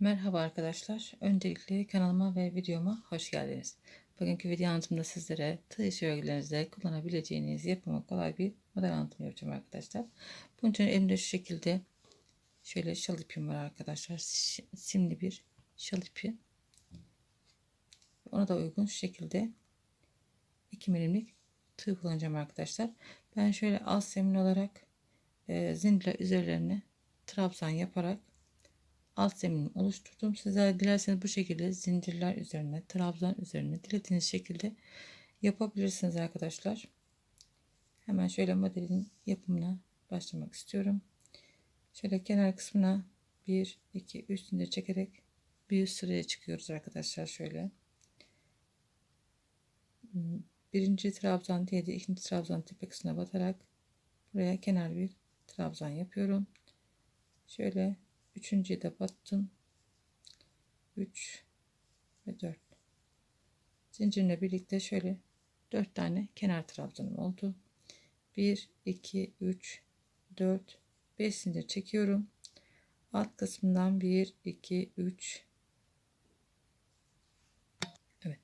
Merhaba arkadaşlar. Öncelikle kanalıma ve videoma hoş geldiniz. Bugünkü video anlatımda sizlere tığ örgülerinizde kullanabileceğiniz yapımı kolay bir model anlatımı yapacağım arkadaşlar. Bunun için elimde şu şekilde şöyle şal ipim var arkadaşlar. Simli bir şal ipi. Ona da uygun şu şekilde 2 milimlik tığ kullanacağım arkadaşlar. Ben şöyle az semin olarak e, zincirler üzerlerine trabzan yaparak alt zeminimi oluşturdum. Sizler dilerseniz bu şekilde zincirler üzerine, trabzan üzerine dilediğiniz şekilde yapabilirsiniz arkadaşlar. Hemen şöyle modelin yapımına başlamak istiyorum. Şöyle kenar kısmına 1, 2, 3 zincir çekerek bir sıraya çıkıyoruz arkadaşlar şöyle. Birinci trabzan diye de ikinci trabzan tepe kısmına batarak buraya kenar bir trabzan yapıyorum. Şöyle Üçüncüye de battım. 3 ve 4. Zincirle birlikte şöyle 4 tane kenar trabzanım oldu. 1, 2, 3, 4, 5 zincir çekiyorum. Alt kısmından 1, 2, 3. Evet.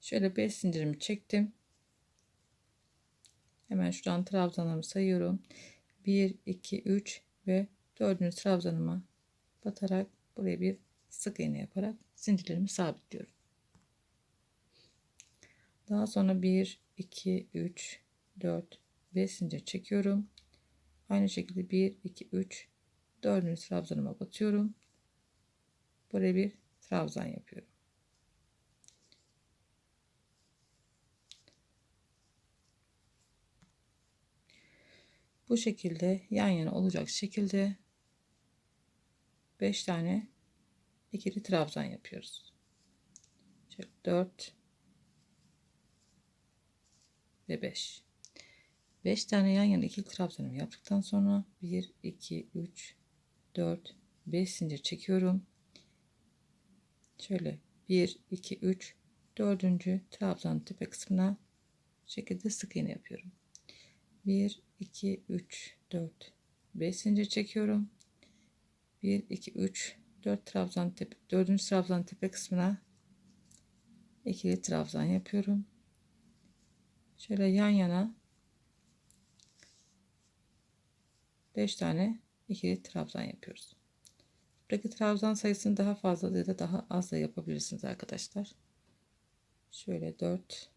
Şöyle 5 zincirimi çektim. Hemen şuradan trabzanlarımı sayıyorum. 1, 2, 3 ve dördüncü trabzanıma batarak buraya bir sık iğne yaparak zincirlerimi sabitliyorum. Daha sonra 1 2 3 4 5 zincir çekiyorum. Aynı şekilde 1 2 3 dördüncü trabzanıma batıyorum. Buraya bir trabzan yapıyorum. Bu şekilde yan yana olacak şekilde 5 tane ikili trabzan yapıyoruz. Şöyle 4 ve 5. 5 tane yan yana ikili trabzanımı yaptıktan sonra 1 2 3 4 5 zincir çekiyorum. Şöyle 1 2 3 dördüncü trabzanın tepe kısmına şekilde sık iğne yapıyorum. 1 2 3 4 5 zincir çekiyorum. 1 2 3 4 trabzan tepe 4. trabzan tepe kısmına ikili trabzan yapıyorum. Şöyle yan yana 5 tane ikili trabzan yapıyoruz. Buradaki trabzan sayısını daha fazla ya da daha az da yapabilirsiniz arkadaşlar. Şöyle 4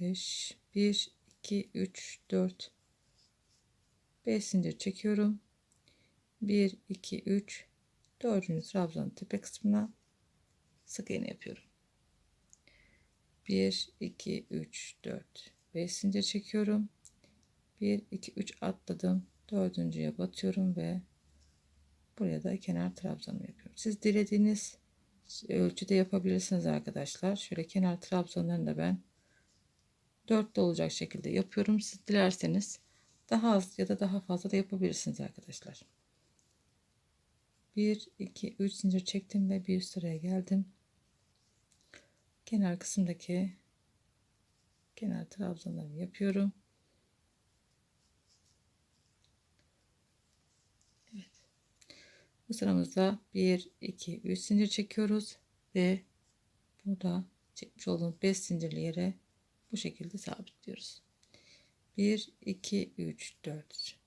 5 1 2 3 4 5 zincir çekiyorum. 1 2 3 4. trabzanın tepe kısmına sık iğne yapıyorum. 1 2 3 4 5 zincir çekiyorum. 1 2 3 atladım. Dördüncüye batıyorum ve buraya da kenar trabzanımı yapıyorum. Siz dilediğiniz ölçüde yapabilirsiniz arkadaşlar. Şöyle kenar trabzanlarını da ben 4'te olacak şekilde yapıyorum. Siz dilerseniz daha az ya da daha fazla da yapabilirsiniz arkadaşlar. 1 2 3 zincir çektim ve bir sıraya geldim. Kenar kısımdaki kenar trabzanlarımı yapıyorum. Evet. Bu sıramızda 1 2 3 zincir çekiyoruz ve burada çekmiş olduğumuz 5 zincirli yere bu şekilde sabitliyoruz. 1 2 3 4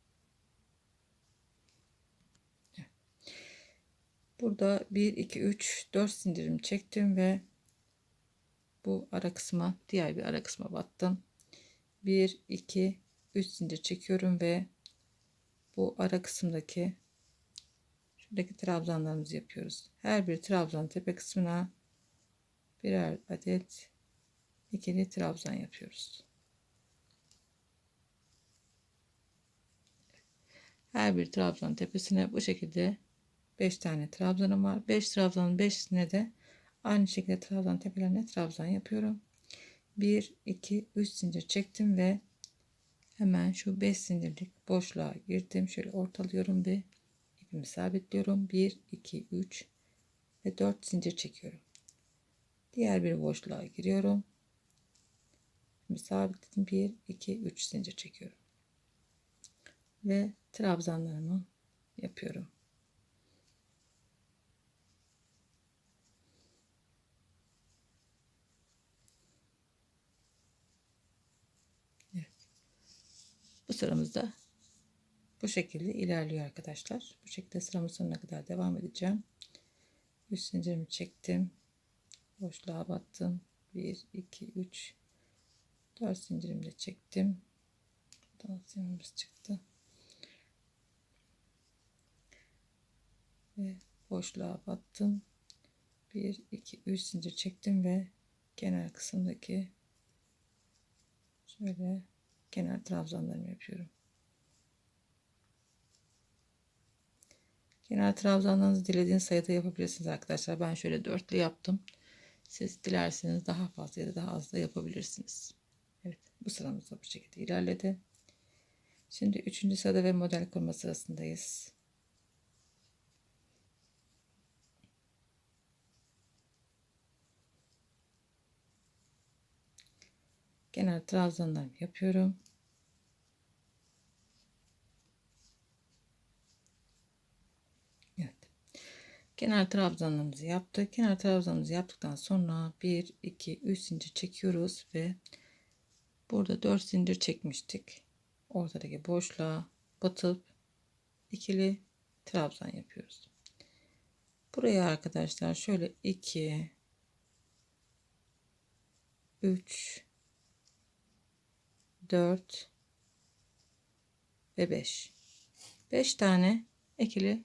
Burada 1 2 3 4 sindirim çektim ve bu ara kısma diğer bir ara kısma battım. 1 2 3 zincir çekiyorum ve bu ara kısımdaki şuradaki trabzanlarımızı yapıyoruz. Her bir trabzan tepe kısmına birer adet ikili trabzan yapıyoruz. Her bir trabzan tepesine bu şekilde 5 tane trabzanım var. 5 trabzanın 5'sine de aynı şekilde trabzan tepelerine trabzan yapıyorum. 1 2 3 zincir çektim ve hemen şu 5 zincirlik boşluğa girdim. Şöyle ortalıyorum ve ipimi sabitliyorum. 1 2 3 ve 4 zincir çekiyorum. Diğer bir boşluğa giriyorum. Şimdi sabitledim. 1 2 3 zincir çekiyorum ve trabzanlarımı yapıyorum. Evet. Bu sıramızda bu şekilde ilerliyor arkadaşlar. Bu şekilde sıramın sonuna kadar devam edeceğim. 3 zincirimi çektim. Boşluğa battım. 1, 2, 3, 4 zincirimi de çektim. Daha zincirimiz çıktı. Ve boşluğa battım. 1, 2, 3 zincir çektim ve kenar kısımdaki şöyle kenar trabzanlarımı yapıyorum. Kenar trabzanlarınızı dilediğiniz sayıda yapabilirsiniz arkadaşlar. Ben şöyle dörtlü yaptım. Siz dilerseniz daha fazla ya da daha az da yapabilirsiniz. Evet bu sıramız bu şekilde ilerledi. Şimdi üçüncü sırada ve model kurma sırasındayız. Kenar trabzanlarımı yapıyorum. Evet. Kenar trabzanlarımızı yaptık. Kenar trabzanımızı yaptıktan sonra 1, 2, 3 zincir çekiyoruz ve burada 4 zincir çekmiştik. Ortadaki boşluğa batıp ikili trabzan yapıyoruz. Buraya arkadaşlar şöyle 2 3 4 ve 5. 5 tane ikili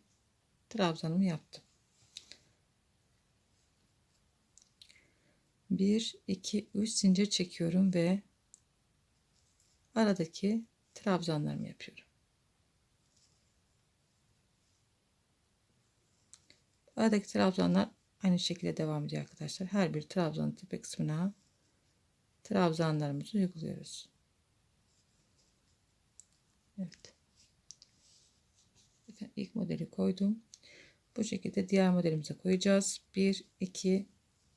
trabzanımı yaptım. 1 2 3 zincir çekiyorum ve aradaki trabzanlarımı yapıyorum. Aradaki trabzanlar aynı şekilde devam ediyor arkadaşlar. Her bir trabzanın tepe kısmına trabzanlarımızı uyguluyoruz. Evet. Bakın ilk modeli koydum. Bu şekilde diğer modelimize koyacağız. 1, 2,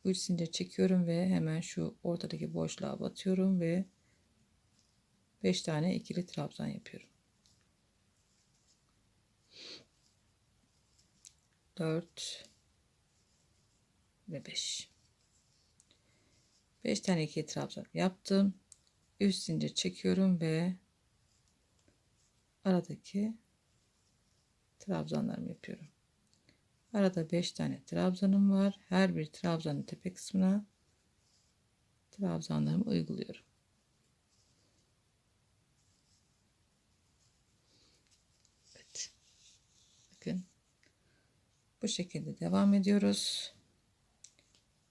3 zincir çekiyorum ve hemen şu ortadaki boşluğa batıyorum ve 5 tane ikili trabzan yapıyorum. 4 ve 5. 5 tane ikili trabzan yaptım. Üst zincir çekiyorum ve aradaki trabzanlarımı yapıyorum. Arada 5 tane trabzanım var. Her bir trabzanın tepe kısmına trabzanlarımı uyguluyorum. Evet. Bakın. Bu şekilde devam ediyoruz.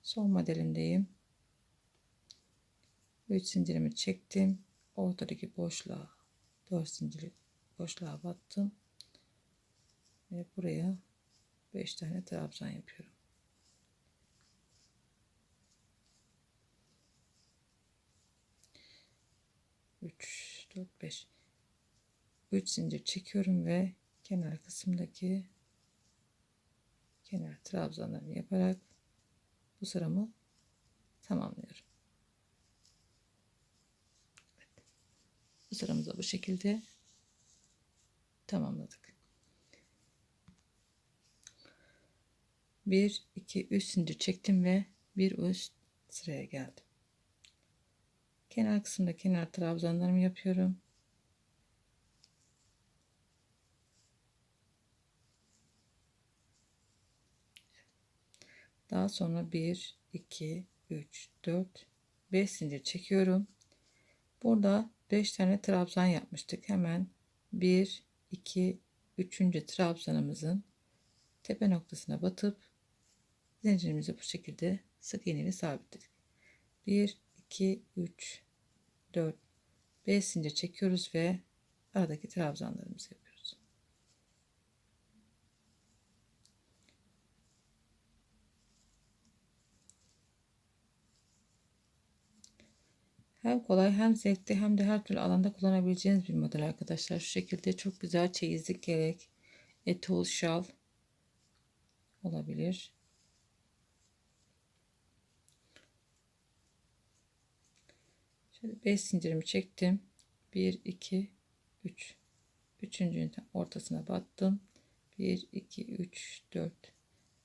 Son modelindeyim. 3 zincirimi çektim. Ortadaki boşluğa 4 zinciri boşluğa battım ve buraya 5 tane trabzan yapıyorum. Üç, dört, beş. Üç zincir çekiyorum ve kenar kısımdaki kenar trabzanlarını yaparak bu sıramı tamamlıyorum. Bu sıramızı bu şekilde tamamladık. 1 2 3 zincir çektim ve bir üst sıraya geldim. Kenar kısımda kenar trabzanlarımı yapıyorum. Daha sonra 1 2 3 4 5 zincir çekiyorum. Burada 5 tane trabzan yapmıştık. Hemen 1 2 3. trabzanımızın tepe noktasına batıp zincirimizi bu şekilde sık iğneyle sabitledik. 1 2 3 4 5 zincir çekiyoruz ve aradaki trabzanlarımızı yapıyoruz. Hem kolay hem zevkli hem de her türlü alanda kullanabileceğiniz bir model arkadaşlar. Şu şekilde çok güzel çeyizlik gerek, etol şal olabilir. Şöyle 5 zincirimi çektim. 1 2 3 Üçüncünün ortasına battım. 1 2 3 4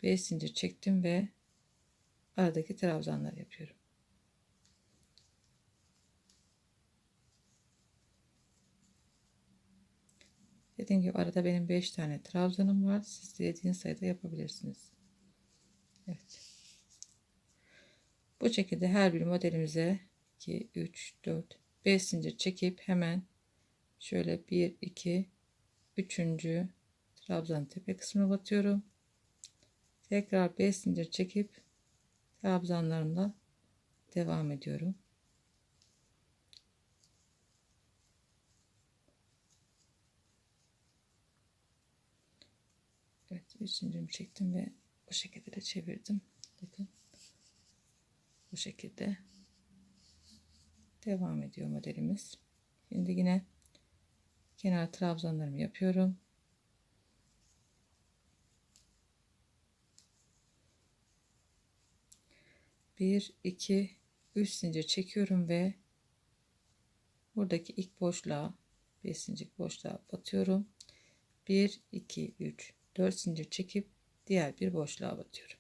5 zincir çektim ve aradaki trabzanlar yapıyorum. Dediğim gibi arada benim 5 tane trabzanım var. Siz dilediğiniz sayıda yapabilirsiniz. Evet. Bu şekilde her bir modelimize 2, 3, 4, 5 zincir çekip hemen şöyle 1, 2, 3. trabzanın tepe kısmına batıyorum. Tekrar 5 zincir çekip trabzanlarımla devam ediyorum. 3 zincirimi çektim ve bu şekilde de çevirdim. Bakın. Bu şekilde devam ediyor modelimiz. Şimdi yine kenar trabzanlarımı yapıyorum. Bir, iki, üç zincir çekiyorum ve buradaki ilk boşluğa, beş zincir boşluğa batıyorum. Bir, iki, üç, dört zincir çekip diğer bir boşluğa batıyorum.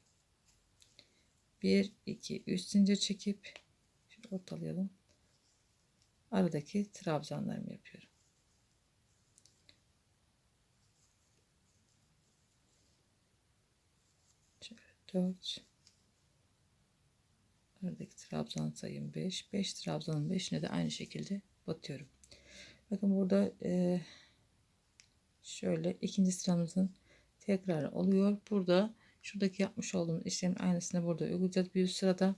1 2 3 zincir çekip şöyle ortalayalım. Aradaki trabzanlarımı yapıyorum. Şöyle 4 aradaki trabzan sayım 5 5 trabzanın 5'ine de aynı şekilde batıyorum. Bakın burada e, şöyle ikinci sıramızın tekrar oluyor. Burada şuradaki yapmış olduğumuz işlemin aynısını burada uygulayacağız. Bir üst sırada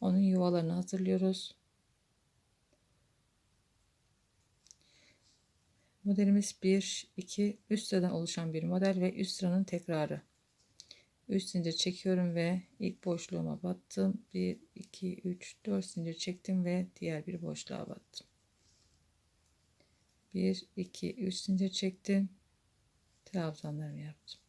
onun yuvalarını hazırlıyoruz. Modelimiz 1, 2, üst sıradan oluşan bir model ve üst sıranın tekrarı. Üst zincir çekiyorum ve ilk boşluğuma battım. 1, 2, 3, 4 zincir çektim ve diğer bir boşluğa battım. 1, 2, 3 zincir çektim. Trabzanlarımı yaptım.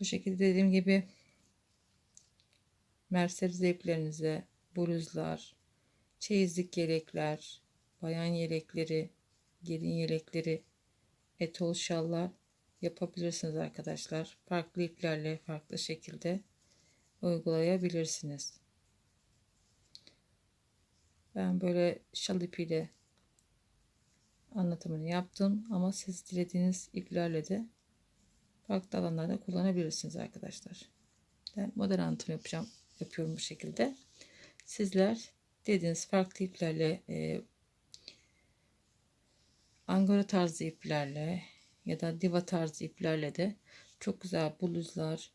Bu şekilde dediğim gibi Mercedes iplerinize bluzlar, çeyizlik yelekler, bayan yelekleri, gelin yelekleri, etol şallar yapabilirsiniz arkadaşlar. Farklı iplerle farklı şekilde uygulayabilirsiniz. Ben böyle şal ipiyle anlatımını yaptım ama siz dilediğiniz iplerle de farklı alanlarda kullanabilirsiniz arkadaşlar. Ben model anlatım yapacağım, yapıyorum bu şekilde. Sizler dediğiniz farklı iplerle e, angora tarzı iplerle ya da diva tarzı iplerle de çok güzel bluzlar,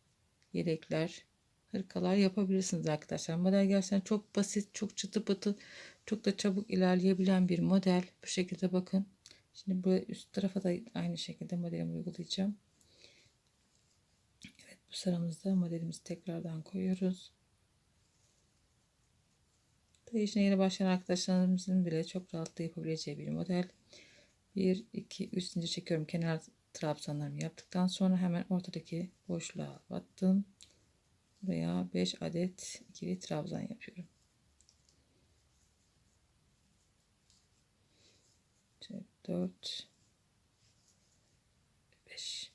yelekler, hırkalar yapabilirsiniz arkadaşlar. Model gerçekten çok basit, çok çıtı pıtı, çok da çabuk ilerleyebilen bir model. Bu şekilde bakın. Şimdi bu üst tarafa da aynı şekilde modelimi uygulayacağım. Bu sıramızda modelimizi tekrardan koyuyoruz. Tabii işine yeni başlayan arkadaşlarımızın bile çok rahatlıkla yapabileceği bir model. 1, 2, 3 zincir çekiyorum. Kenar trabzanlarımı yaptıktan sonra hemen ortadaki boşluğa battım. Buraya 5 adet ikili trabzan yapıyorum. Şöyle 4 5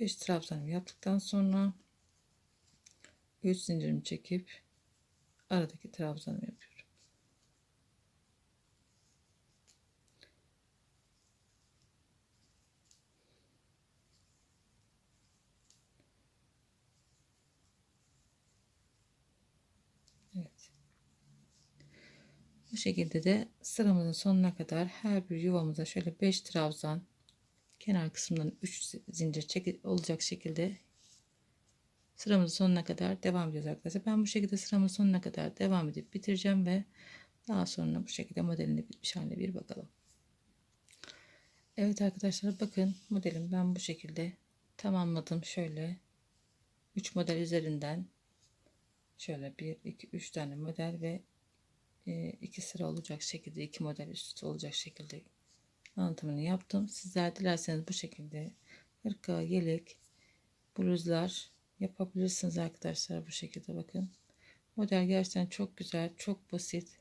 5 trabzanımı yaptıktan sonra 3 zincirimi çekip aradaki trabzanımı yapıyorum. Evet. Bu şekilde de sıramızın sonuna kadar her bir yuvamıza şöyle 5 trabzan kenar kısmından 3 zincir çek olacak şekilde sıramızın sonuna kadar devam edeceğiz arkadaşlar. Ben bu şekilde sıramın sonuna kadar devam edip bitireceğim ve daha sonra bu şekilde modelini bitmiş haline bir bakalım. Evet arkadaşlar bakın modelim ben bu şekilde tamamladım. Şöyle 3 model üzerinden şöyle 1 2 3 tane model ve 2 e, sıra olacak şekilde 2 model üstü olacak şekilde anlatımını yaptım. Sizler dilerseniz bu şekilde hırka, yelek, bluzlar yapabilirsiniz arkadaşlar bu şekilde bakın. Model gerçekten çok güzel, çok basit.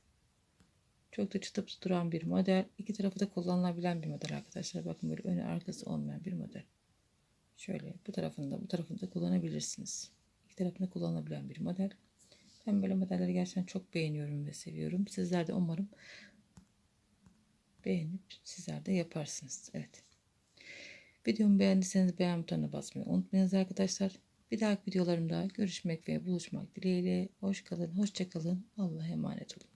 Çok da çıtıp duran bir model. İki tarafı da kullanılabilen bir model arkadaşlar. Bakın böyle önü arkası olmayan bir model. Şöyle bu tarafında bu tarafında kullanabilirsiniz. İki tarafında kullanılabilen bir model. Ben böyle modelleri gerçekten çok beğeniyorum ve seviyorum. Sizler de umarım beğenip sizler de yaparsınız. Evet. Videomu beğendiyseniz beğen butonuna basmayı unutmayınız arkadaşlar. Bir dahaki videolarımda görüşmek ve buluşmak dileğiyle. Hoş kalın, hoşça kalın. Allah'a emanet olun.